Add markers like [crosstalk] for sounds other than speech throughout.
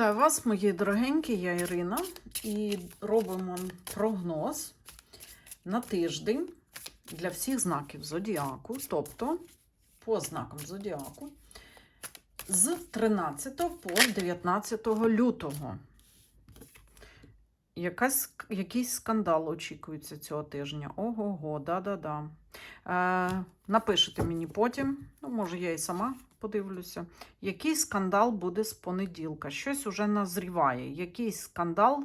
Вітаю вас, мої дорогенькі, я Ірина, і робимо прогноз на тиждень для всіх знаків зодіаку, тобто по знакам зодіаку з 13 по 19 лютого. Якась, якийсь скандал очікується цього тижня. Ого-го, да-да-да. Е, напишете мені потім, ну, може, я і сама подивлюся, який скандал буде з понеділка. Щось уже назріває. Якийсь скандал,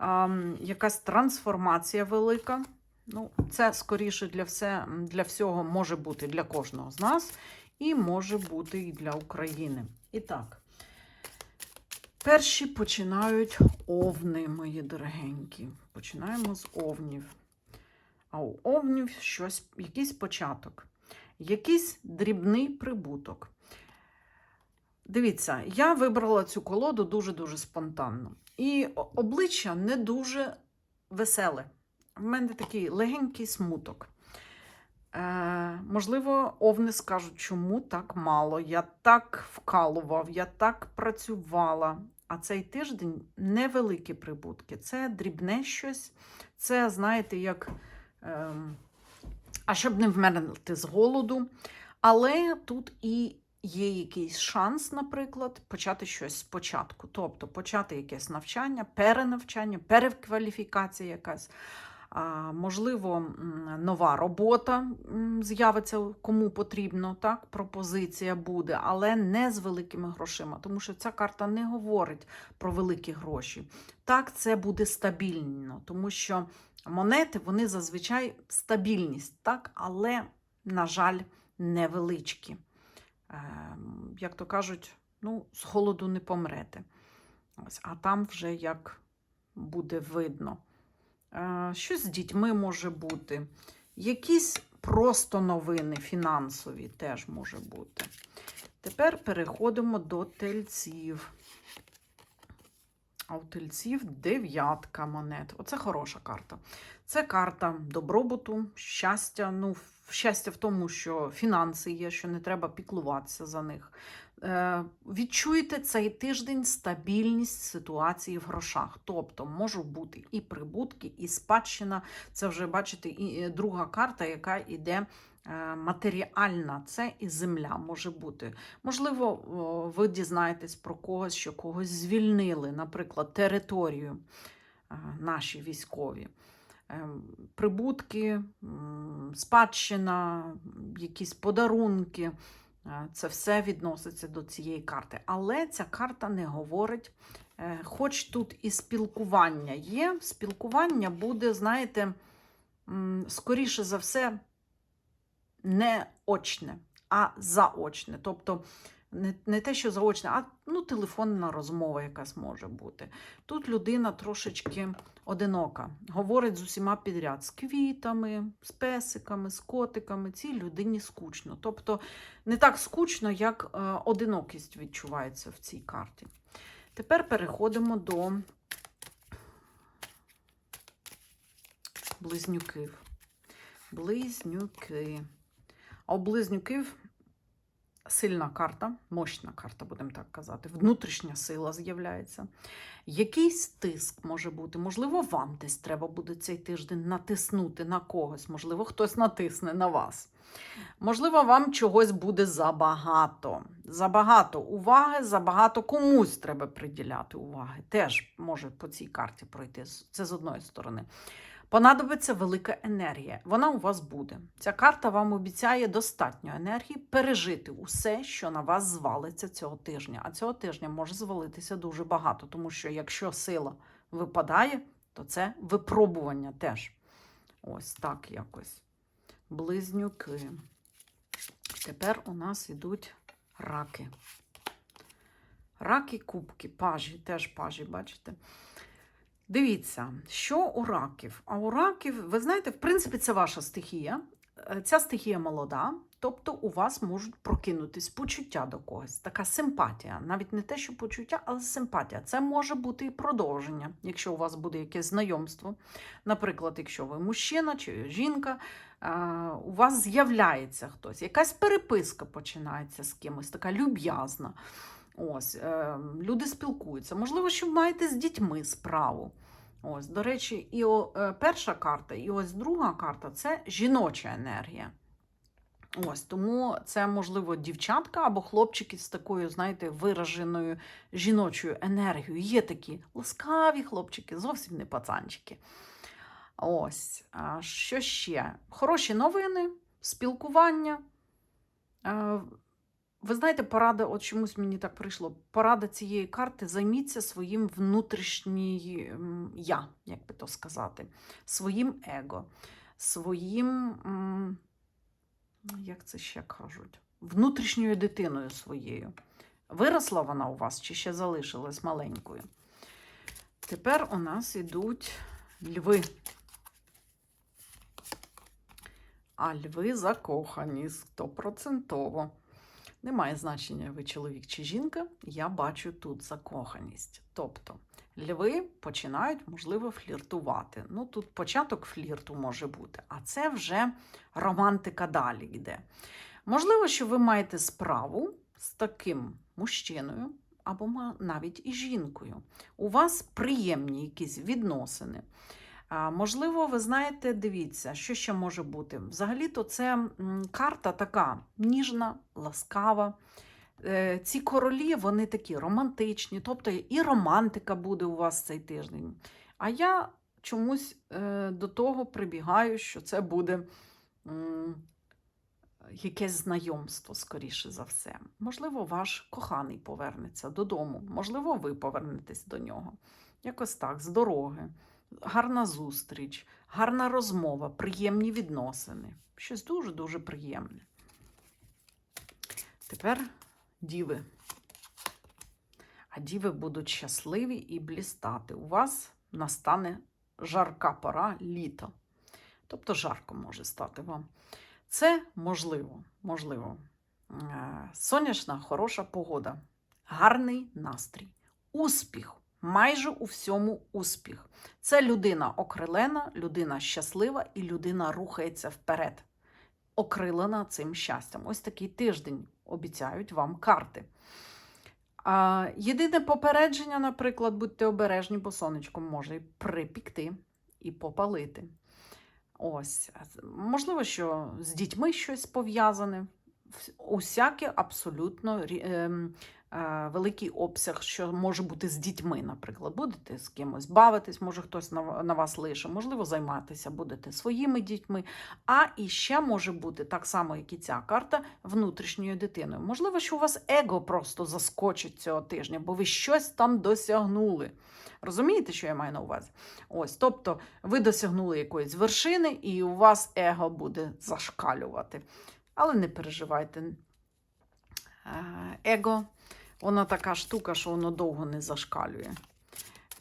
е, якась трансформація велика. Ну, Це скоріше для, все, для всього може бути для кожного з нас, і може бути і для України. І так. Перші починають овни, мої дорогенькі. Починаємо з овнів. А у овнів щось, якийсь початок, якийсь дрібний прибуток. Дивіться, я вибрала цю колоду дуже-дуже спонтанно. І обличчя не дуже веселе. В мене такий легенький смуток. Е, можливо, овни скажуть, чому так мало. Я так вкалував, я так працювала. А цей тиждень невеликі прибутки. Це дрібне щось. Це, знаєте, як. Ем, а щоб не вмерти з голоду. Але тут і є якийсь шанс, наприклад, почати щось спочатку. Тобто почати якесь навчання, перенавчання, перекваліфікація якась. Можливо, нова робота з'явиться кому потрібно, так, пропозиція буде, але не з великими грошима, тому що ця карта не говорить про великі гроші. Так, це буде стабільно, тому що монети вони зазвичай стабільність, так, але, на жаль, невеличкі. Ем, як то кажуть, ну, з холоду не помрете. Ось, а там вже як буде видно. Е, Щось з дітьми може бути. Якісь просто новини фінансові теж може бути. Тепер переходимо до тельців. А у тельців дев'ятка монет. Оце хороша карта. Це карта добробуту, щастя. Ну, щастя в тому, що фінанси є, що не треба піклуватися за них. Е, відчуєте цей тиждень стабільність ситуації в грошах. Тобто можуть бути і прибутки, і спадщина. Це вже, бачите, і друга карта, яка йде е, матеріальна. Це і земля може бути. Можливо, ви дізнаєтесь про когось, що когось звільнили, наприклад, територію е, наші військові. Ем, Прибутки, спадщина, якісь подарунки. Е, Це все відноситься до цієї карти. Але ця карта не говорить, е, хоч тут і спілкування є, спілкування буде, знаєте, скоріше за все, не очне, а заочне. Тобто не, не те, що заочне, а ну, телефонна розмова якась може бути. Тут людина трошечки одинока, говорить з усіма підряд, з квітами, з песиками, з котиками. Цій людині скучно. Тобто не так скучно, як е, одинокість відчувається в цій карті. Тепер переходимо до близнюків. Близнюки. А у близнюків сильна карта, мощна карта, будемо так казати. Внутрішня сила з'являється. Якийсь тиск може бути. Можливо, вам десь треба буде цей тиждень натиснути на когось. Можливо, хтось натисне на вас. Можливо, вам чогось буде забагато. Забагато уваги, забагато комусь треба приділяти уваги. Теж може по цій карті пройти. Це з одної сторони. Понадобиться велика енергія. Вона у вас буде. Ця карта вам обіцяє достатньо енергії пережити усе, що на вас звалиться цього тижня. А цього тижня може звалитися дуже багато, тому що якщо сила випадає, то це випробування теж. Ось так якось. Близнюки. Тепер у нас йдуть раки. Раки кубки, пажі, теж пажі, бачите? Дивіться, що у раків. А у раків, ви знаєте, в принципі, це ваша стихія. Е, Ця стихія молода, тобто у вас можуть прокинутись почуття до когось. Така симпатія. Навіть не те, що почуття, але симпатія. Це може бути і продовження, якщо у вас буде якесь знайомство. Наприклад, якщо ви мужчина чи жінка, е, у вас з'являється хтось, якась переписка починається з кимось, така люб'язна. Ось, е, люди спілкуються. Можливо, що маєте з дітьми справу. Ось, до речі, і о, е, перша карта, і ось друга карта це жіноча енергія. Ось тому це, можливо, дівчатка або хлопчики з такою, знаєте, вираженою жіночою енергією. Є такі ласкаві хлопчики, зовсім не пацанчики. Ось, що ще? Хороші новини, спілкування. Ви знаєте, порада, от чомусь мені так прийшло. Порада цієї карти займіться своїм внутрішнім я, як би то сказати, своїм его, своїм, як це ще кажуть, внутрішньою дитиною своєю. Виросла вона у вас чи ще залишилась маленькою? Тепер у нас ідуть льви. А льви закохані стопроцентово. Немає значення, ви чоловік чи жінка, я бачу тут закоханість. Тобто льви починають, можливо, фліртувати. Ну, тут початок флірту може бути, а це вже романтика далі йде. Можливо, що ви маєте справу з таким мужчиною або навіть і жінкою. У вас приємні якісь відносини. Можливо, ви знаєте, дивіться, що ще може бути. Взагалі-то це карта така ніжна, ласкава. Е, Ці королі, вони такі романтичні, тобто і романтика буде у вас цей тиждень. А я чомусь е, до того прибігаю, що це буде якесь знайомство, скоріше за все. Можливо, ваш коханий повернеться додому, можливо, ви повернетесь до нього. Якось так, з дороги гарна зустріч, гарна розмова, приємні відносини. Щось дуже-дуже приємне. Тепер діви. А діви будуть щасливі і блістати. У вас настане жарка пора літо. Тобто жарко може стати вам. Це можливо, можливо. Е, Сонячна, хороша погода, гарний настрій, успіх, майже у всьому успіх. Це людина окрилена, людина щаслива і людина рухається вперед, окрилена цим щастям. Ось такий тиждень обіцяють вам карти. А, єдине попередження, наприклад, будьте обережні, бо сонечко може припікти і попалити. Ось, можливо, що з дітьми щось пов'язане. Усяке абсолютно ем, великий обсяг, що може бути з дітьми, наприклад. Будете з кимось бавитись, може хтось на, на вас лише, можливо, займатися будете своїми дітьми. А і ще може бути так само, як і ця карта, внутрішньою дитиною. Можливо, що у вас его просто заскочить цього тижня, бо ви щось там досягнули. Розумієте, що я маю на увазі? Ось, тобто, ви досягнули якоїсь вершини, і у вас его буде зашкалювати. Але не переживайте. Е, Его, воно така штука, що воно довго не зашкалює.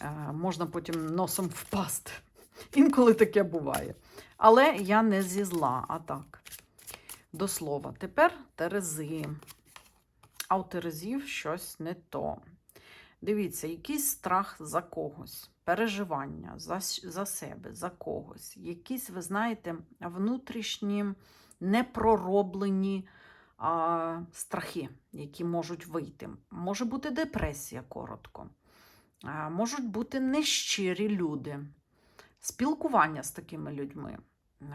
Е, Можна потім носом впасти. [laughs] Інколи таке буває. Але я не зі зла, а так. До слова, тепер Терези. А у Терезів щось не то. Дивіться, якийсь страх за когось, переживання за, за себе, за когось. Якісь, ви знаєте, внутрішні непророблені а, страхи, які можуть вийти. Може бути депресія коротко, а, можуть бути нещирі люди, спілкування з такими людьми.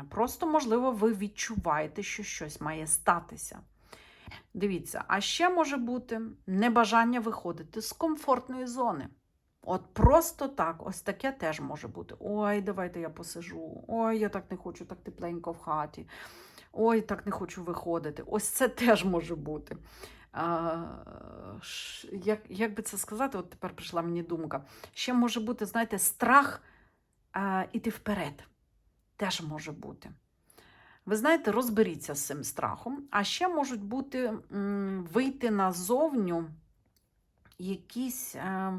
Просто, можливо, ви відчуваєте, що щось має статися. Дивіться, а ще може бути небажання виходити з комфортної зони. От просто так, ось таке теж може бути. Ой, давайте я посижу. Ой, я так не хочу, так тепленько в хаті. Ой, так не хочу виходити. Ось це теж може бути. А, як, як би це сказати, от тепер прийшла мені думка. Ще може бути, знаєте, страх а, іти вперед. Теж може бути. Ви знаєте, розберіться з цим страхом. А ще можуть бути вийти назовню якісь е,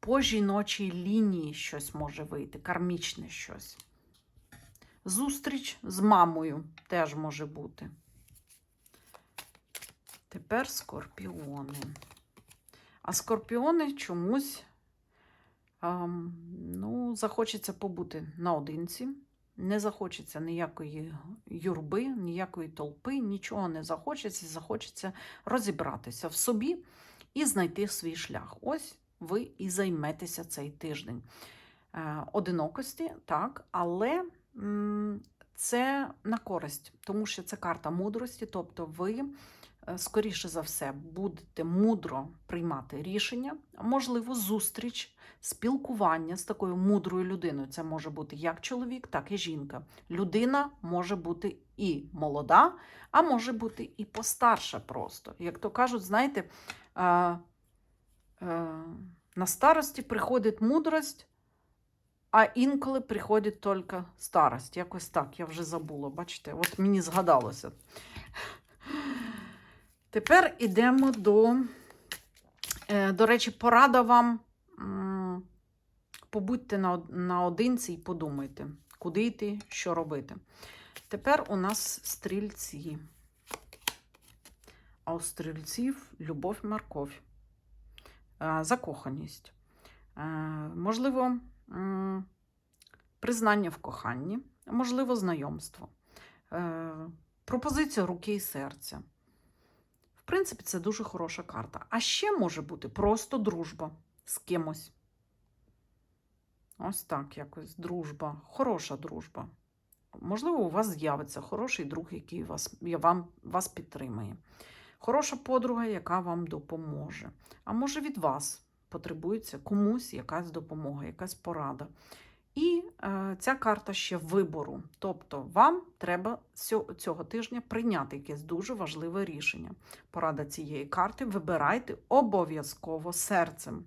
по жіночій лінії щось може вийти, кармічне щось. Зустріч з мамою теж може бути. Тепер скорпіони. А скорпіони чомусь ем, ну, захочеться побути наодинці. Не захочеться ніякої юрби, ніякої толпи, нічого не захочеться, захочеться розібратися в собі і знайти свій шлях. Ось ви і займетеся цей тиждень. Е, Одинокості, так, але це на користь, тому що це карта мудрості, тобто ви, е, скоріше за все, будете мудро приймати рішення, можливо, зустріч, спілкування з такою мудрою людиною. Це може бути як чоловік, так і жінка. Людина може бути і молода, а може бути і постарша просто. Як то кажуть, знаєте, е, на старості приходить мудрость, а інколи приходить тільки старость. Якось так, я вже забула. Бачите, от мені згадалося. Тепер йдемо до, е, до речі, порада вам. Побудьте на- наодинці і подумайте, куди йти, що робити. Тепер у нас стрільці. А у стрільців любов і морковь, Е, закоханість. Е, Можливо, признання в коханні, можливо, знайомство, е, пропозиція руки і серця. В принципі, це дуже хороша карта. А ще може бути просто дружба з кимось. Ось так, якось дружба, хороша дружба. Можливо, у вас з'явиться хороший друг, який вас, вам, вас підтримує. Хороша подруга, яка вам допоможе. А може, від вас потребується комусь якась допомога, якась порада. І е, ця карта ще вибору. Тобто вам треба цього, тижня прийняти якесь дуже важливе рішення. Порада цієї карти вибирайте обов'язково серцем.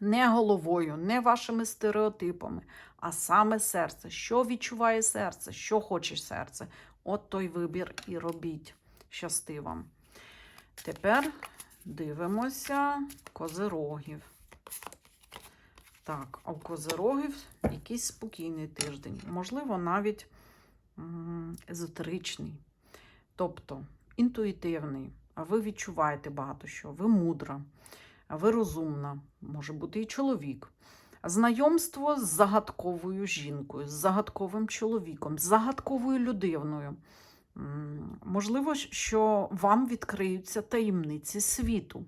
Не головою, не вашими стереотипами, а саме серце. Що відчуває серце, що хоче серце. От той вибір і робіть. Щасти вам. Тепер дивимося козирогів. Так, а у козирогів якийсь спокійний тиждень, можливо, навіть езотеричний, тобто інтуїтивний. А ви відчуваєте багато що, ви мудра, ви розумна, може бути і чоловік. Знайомство з загадковою жінкою, з загадковим чоловіком, з загадковою людиною. Можливо, що вам відкриються таємниці світу.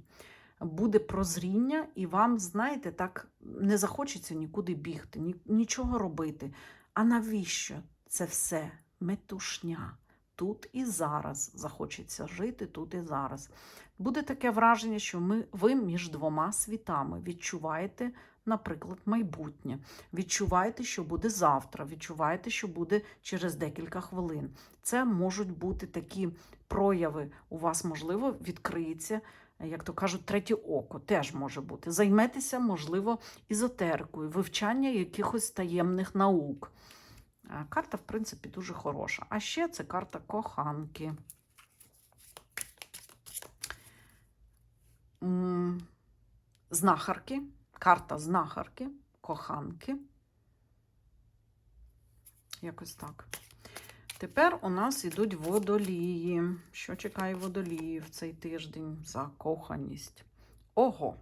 Буде прозріння, і вам, знаєте, так не захочеться нікуди бігти, нічого робити. А навіщо це все? Метушня. Тут і зараз захочеться жити тут і зараз. Буде таке враження, що ми, ви між двома світами відчуваєте, наприклад, майбутнє. Відчуваєте, що буде завтра, відчуваєте, що буде через декілька хвилин. Це можуть бути такі прояви. У вас, можливо, відкриється, як то кажуть, третє око теж може бути. Займетеся, можливо, ізотерикою, вивчання якихось таємних наук. Карта, в принципі, дуже хороша. А ще це карта коханки. Знахарки. Карта знахарки, коханки. Якось так. Тепер у нас ідуть водолії. Що чекає водолії в цей тиждень? Закоханість. Ого!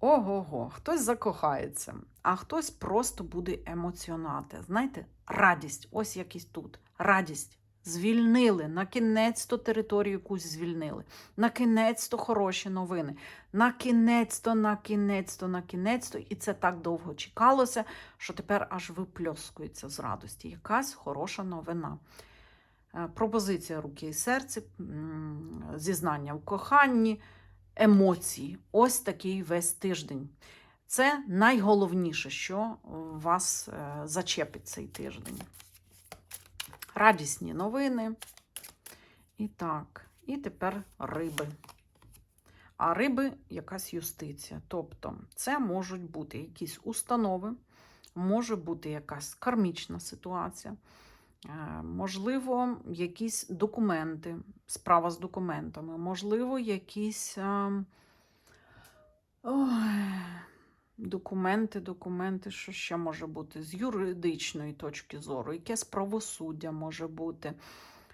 Ого-го, хтось закохається, а хтось просто буде емоціонати. Знаєте, радість, ось якийсь тут. Радість. Звільнили, на кінець-то територію якусь звільнили. На кінець-то хороші новини. На кінець-то, на кінець-то, на кінець-то. І це так довго чекалося, що тепер аж випльоскується з радості. Якась хороша новина. Е, Пропозиція руки і серця, зізнання в коханні, емоції. Ось такий весь тиждень. Це найголовніше, що вас е, зачепить цей тиждень. Радісні новини. І так, і тепер риби. А риби якась юстиція. Тобто, це можуть бути якісь установи, може бути якась кармічна ситуація, е, можливо, якісь документи, справа з документами, можливо, якісь. е, Ой, документи, документи, що ще може бути з юридичної точки зору, якесь правосуддя може бути.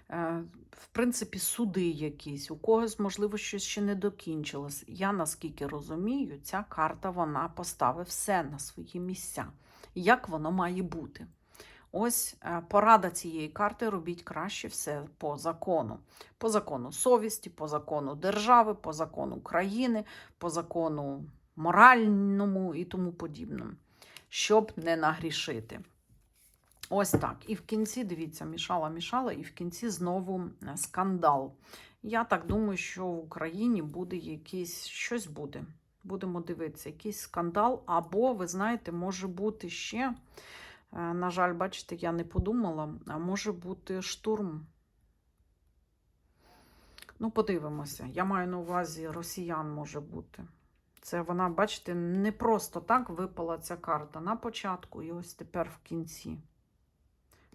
Е, В принципі, суди якісь, у когось, можливо, щось ще не докінчилось. Я наскільки розумію, ця карта вона поставить все на свої місця, як воно має бути. Ось е, порада цієї карти робіть краще все по закону. По закону совісті, по закону держави, по закону країни, по закону моральному і тому подібному, щоб не нагрішити. Ось так. І в кінці, дивіться, мішала, мішала, і в кінці знову е, скандал. Я так думаю, що в Україні буде якийсь щось буде. Будемо дивитися, якийсь скандал, або, ви знаєте, може бути ще. Е, На жаль, бачите, я не подумала, а може бути штурм. Ну, подивимося. Я маю на увазі росіян може бути. Це вона, бачите, не просто так випала ця карта на початку і ось тепер в кінці.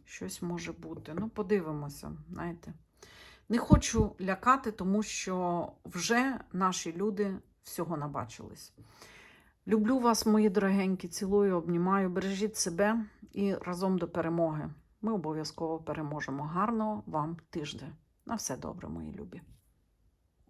Щось може бути. Ну, подивимося, знаєте. Не хочу лякати, тому що вже наші люди всього набачились. Люблю вас, мої дорогенькі, цілую, обнімаю. Бережіть себе і разом до перемоги. Ми обов'язково переможемо. Гарного вам тижня. На все добре, мої любі.